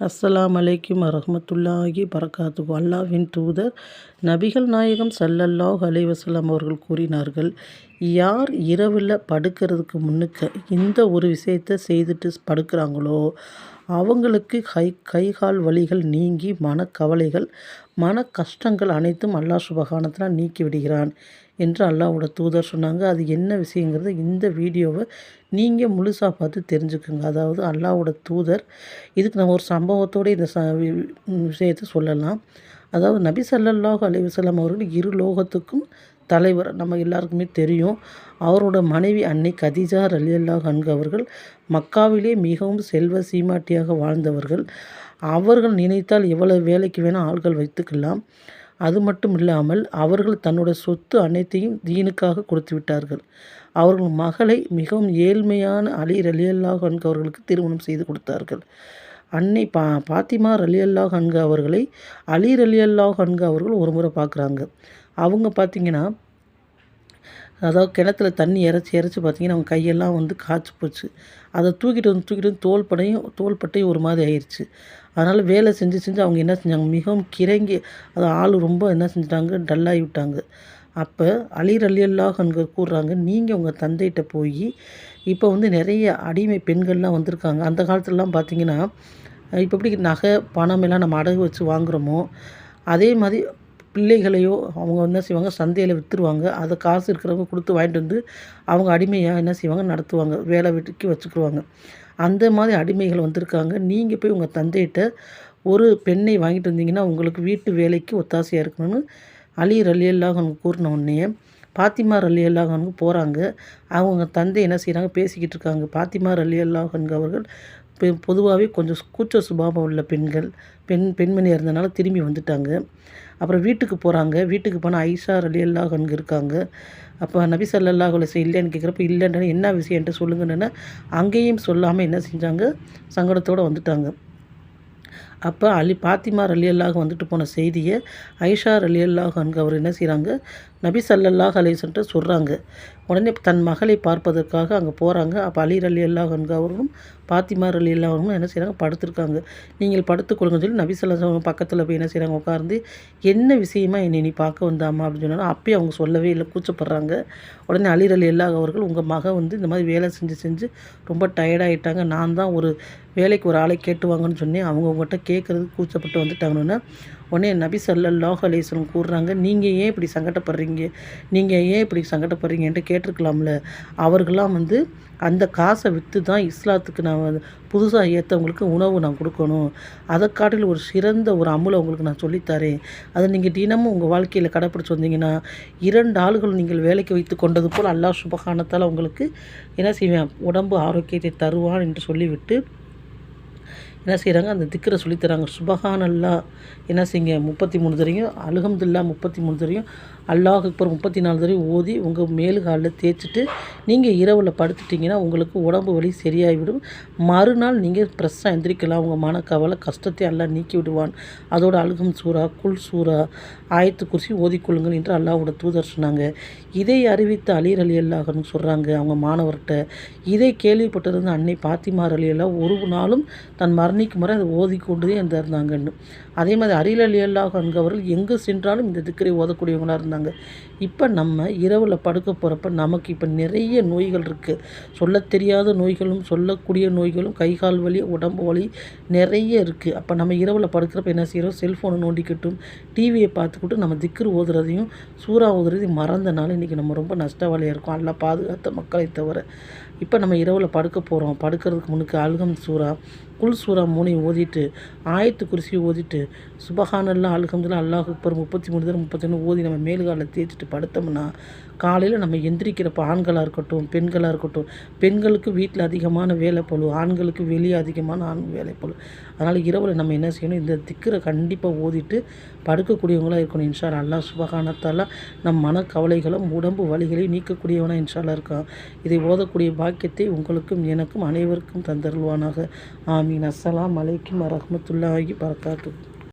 அஸ்ஸலாம் அலைக்கும் வரஹ்மத்துல்லாஹி பரக்காத்துஹு அல்லாஹ்வின் தூதர் நபிகள் நாயகம் சல்லல்லாஹ் அலைஹி அவர்கள் கூறினார்கள் யார் இரவில் படுக்கிறதுக்கு முன்னுக்க இந்த ஒரு விஷயத்தை செய்துட்டு படுக்கிறாங்களோ அவங்களுக்கு கை கை கால் வலிகள் நீங்கி மனக்கவலைகள் மன கஷ்டங்கள் அனைத்தும் அல்லாஹ் சுபகானத்தில் நீக்கி விடுகிறான். என்று அல்லாவோட தூதர் சொன்னாங்க. அது என்ன விஷயங்கிறத இந்த வீடியோவை நீங்கள் முழுசாக பார்த்து தெரிஞ்சுக்கோங்க. அதாவது அல்லாவோட தூதர் இதுக்கு நம்ம ஒரு சம்பவத்தோடு இந்த ச விஷயத்தை சொல்லலாம். அதாவது நபி ஸல்லல்லாஹு அலைஹி அவர்கள் இரு லோகத்துக்கும் தலைவர் நம்ம எல்லாருக்குமே தெரியும். அவரோட மனைவி அன்னை கதிஜார் அலி அல்லாஹ் அன்ஹா அவர்கள் மக்காவிலே மிகவும் செல்வ சீமாட்டியாக வாழ்ந்தவர்கள். அவர்கள் நினைத்தால் எவ்வளவு வேலைக்கு வேணால் ஆள்கள் வைத்துக்கலாம். அது மட்டும் இல்லாமல் அவர்கள் தன்னோட சொத்து அனைத்தையும் தீனுக்காக கொடுத்து விட்டார்கள். அவர்கள் மகளை மிகவும் ஏழ்மையான அலி ரலியல்லாஹு அன்ஹா அவர்களுக்கு திருமணம் செய்து கொடுத்தார்கள். அன்னை பா பாத்திமா ரலியல்லாஹு அன்ஹா அவர்களை அலி ரலியல்லாஹு அன்ஹா அவர்கள் ஒரு முறை பார்க்குறாங்க. அவங்க பார்த்திங்கன்னா அதாவது கிணத்துல தண்ணி இறச்சி இறைச்சி பார்த்திங்கன்னா அவங்க கையெல்லாம் வந்து காய்ச்சி போச்சு. அதை தூக்கிட்டு வந்து தூக்கிட்டு வந்து தோல்படையும் தோல்பட்டையும் ஒரு மாதிரி ஆயிடுச்சு அதனால் வேலை செஞ்சு செஞ்சு அவங்க என்ன செஞ்சாங்க? மிகவும் கிறங்கி அது ஆள் ரொம்ப என்ன செஞ்சிட்டாங்க? டல்லாகி விட்டாங்க. அப்போ அலி ரலியல்லாஹு அன்ஹா கூறுறாங்க நீங்கள் உங்கள் தந்தைகிட்ட போய் இப்போ வந்து நிறைய அடிமை பெண்கள்லாம் வந்திருக்காங்க. அந்த காலத்துலலாம் பார்த்திங்கன்னா இப்போ எப்படி நகை பணம் எல்லாம் நம்ம அடகு வச்சு வாங்குகிறோமோ அதே மாதிரி பிள்ளைகளையோ அவங்க என்ன செய்வாங்க சந்தையில் விற்றுருவாங்க அதை காசு இருக்கிறவங்க கொடுத்து வாங்கிட்டு வந்து அவங்க அடிமையாக என்ன செய்வாங்க நடத்துவாங்க. வேலை வீட்டுக்கு வச்சுக்கிருவாங்க அந்த மாதிரி அடிமைகள் வந்திருக்காங்க. நீங்கள் போய் உங்கள் தந்தையிட்ட ஒரு பெண்ணை வாங்கிட்டு வந்தீங்கன்னா உங்களுக்கு வீட்டு வேலைக்கு ஒத்தாசையாக இருக்கணும்னு அலி ரலியல்லாஹு கூறின உடனே பாத்திமா ரலியல்லாஹனுக்கு போகிறாங்க அவங்க தந்தை என்ன செய்கிறாங்க பேசிக்கிட்டு இருக்காங்க. பாத்திமா ரலியல்லாஹன் அவர்கள் பொதுவாகவே கொஞ்சம் கூச்ச சுபாவம் உள்ள பெண்கள் பெண் பெண்மணியாக இருந்தனால திரும்பி வந்துட்டாங்க. அப்புறம் வீட்டுக்கு போகிறாங்க வீட்டுக்கு போனால் ஐஷா ரலியல்லாஹு அங்கே இருக்காங்க. அப்போ நபி சல்லாஹ் அலிசை இல்லைன்னு கேட்குறப்ப இல்லைன்ற என்ன விஷயம்ன்ட்டு சொல்லுங்கன்னு அங்கேயும் சொல்லாமல் என்ன செஞ்சாங்க? சங்கடத்தோடு வந்துட்டாங்க. அப்போ அலி பாத்திமா ரலியல்லாக வந்துட்டு போன செய்தியை ஐஷா ரலியல்லாக அவர் என்ன செய்கிறாங்க நபி சல்லல்லாஹ் அலிசன்ட்டு சொல்கிறாங்க உடனே தன் மகளை பார்ப்பதற்காக அங்கே போகிறாங்க அப்போ அலி ரலியல்லாஹு அல்லாஹ் அவர்களும் பாத்திமா ரலியல்லாஹு அல்லாஹர்களும் என்ன செய்கிறாங்க படுத்திருக்காங்க. நீங்கள் படுத்துக்கொள்ளுங்கன்னு சொல்லி நபி ஸல்லல்லாஹு பக்கத்தில் போய் என்ன செய்கிறாங்க உட்கார்ந்து என்ன விஷயமா என்னை நீ பார்க்க வந்தாமா அப்படின்னு சொன்னாலும் அப்பயும் அவங்க சொல்லவே இல்லை. கூச்சப்படுறாங்க. உடனே அலி ரலியல்லாஹு அவர்கள் உங்கள் மகன் வந்து இந்த மாதிரி வேலை செஞ்சு செஞ்சு ரொம்ப டயர்டாகிட்டாங்க நான் தான் ஒரு வேலைக்கு ஒரு ஆளை கேட்டுவாங்கன்னு சொன்னேன். அவங்க உங்கள்கிட்ட கேட்குறதுக்கு கூச்சப்பட்டு வந்துட்டாங்கன்னா உடனே நபி சல்லாஹ் அலேஸ்வரம் கூறுறாங்க நீங்கள் ஏன் இப்படி சங்கடப்படுறீங்க? நீங்கள் ஏன் இப்படி சங்கடப்படுறீங்கன்ட்டு கேட்டிருக்கலாம்ல. அவர்களாம் வந்து அந்த காசை விற்று தான் இஸ்லாத்துக்கு நான் புதுசாக ஏற்றவங்களுக்கு உணவு நான் கொடுக்கணும். அதை காட்டில் ஒரு சிறந்த ஒரு அமுலை உங்களுக்கு நான் சொல்லித்தரேன். அதை நீங்கள் தினமும் உங்கள் வாழ்க்கையில் கடைப்பிடிச்சி வந்தீங்கன்னா இரண்டு ஆளுகள் நீங்கள் வேலைக்கு வைத்து கொண்டது போல் அல்லா சுபகானத்தால் உங்களுக்கு என்ன செய்வேன்? உடம்பு ஆரோக்கியத்தை தருவான் என்று சொல்லிவிட்டு என்ன செய்கிறாங்க அந்த திக்கரை சொல்லித்தராங்க சுபஹான் என்ன செய்யுங்க? முப்பத்தி மூணு தரையும் அல்ஹம்துல்லா முப்பத்தி மூணு தரையும் அல்லாஹ் அக்பர் முப்பத்தி நாலு தரையும் ஓதி உங்கள் மேலு காலில் தேய்ச்சிட்டு நீங்கள் இரவில் படுத்துட்டிங்கன்னா உங்களுக்கு உடம்பு வலி சரியாகிவிடும். மறுநாள் நீங்கள் ஃப்ரெஷ்ஷாக எந்திரிக்கலாம். உங்கள் மனக்கவலை கஷ்டத்தை எல்லாம் நீக்கி விடுவான் அதோட அழுகம் சூறா குல் சூறா ஆயத்து குறிச்சி ஓதிக்கொள்ளுங்கள் என்று அல்லாஹோட தூதர் சொன்னாங்க. இதை அறிவித்த அலீர் அலி அல்லாஹன்னு சொல்கிறாங்க அவங்க மாணவர்கிட்ட இதை கேள்விப்பட்டிருந்த அன்னை பாத்திமார் அலி அல்லா ஒரு நாளும் தன் மரணிக்கும் முறை அதை ஓதிக்கொண்டே இருந்தாங்கன்னு. அதே மாதிரி அரில் அலி அல்லாஹ் அவர்கள் சென்றாலும் இந்த திக்கரை ஓதக்கூடியவங்களாக இருந்தாங்க. இப்போ நம்ம இரவில் படுக்க போகிறப்ப நமக்கு இப்போ நிறைய நோய்கள் இருக்குது சொல்ல தெரியாத நோய்களும் சொல்லக்கூடிய நோய்களும் கை கால் வலி உடம்பு வலி நிறைய இருக்குது அப்போ நம்ம இரவில் படுக்கிறப்ப என்ன செய்கிறோம் செல்ஃபோனை நோண்டிக்கிட்டும் டிவியை பார்த்துக்கிட்டும் நம்ம திக்கர் ஓதுறதையும் சூறா ஓதுறதையும் மறந்தனால இன்றைக்கி நம்ம ரொம்ப நஷ்டவாளியாக இருக்கோம். நல்லா பாதுகாத்த மக்களை தவிர. இப்போ நம்ம இரவில் படுக்க போகிறோம் படுக்கிறதுக்கு முன்னுக்கு அல்கம் சூறா குல் சூரா மூணையும் ஓதிட்டு ஆயத்து குருசி ஓதிட்டு சுபஹானல்லாம் அல்ஹம்துல்லா அல்லாஹ் அக்பர் முப்பத்தி மூணு தடவை முப்பத்தொன்று ஓதி நம்ம மேல்காலில் தேய்ச்சிட்டு படுத்தோம்னா காலையில் நம்ம எந்திரிக்கிறப்ப ஆண்களாக இருக்கட்டும் பெண்களாக இருக்கட்டும் பெண்களுக்கு வீட்டில் அதிகமான வேலை பழு ஆண்களுக்கு வெளியே அதிகமான ஆண் வேலை பழு அதனால் இரவில் நம்ம என்ன செய்யணும்? இந்த திக்கரை கண்டிப்பாக ஓதிட்டு படுக்கக்கூடியவங்களாக இருக்கணும். இன்ஷா அல்லாஹ் சுபகானத்தால் நம் மனக்கவலைகளும் உடம்பு வலிகளையும் நீக்கக்கூடியவனாக இன்ஷால்லா இருக்கான். இதை ஓதக்கூடிய பாக்கியத்தை உங்களுக்கும் எனக்கும் அனைவருக்கும் தந்தருள்வானாக. ஆமீன் அஸ்ஸலாம் அலைக்கும் வரமத்துல்லாஹி பரகாத்து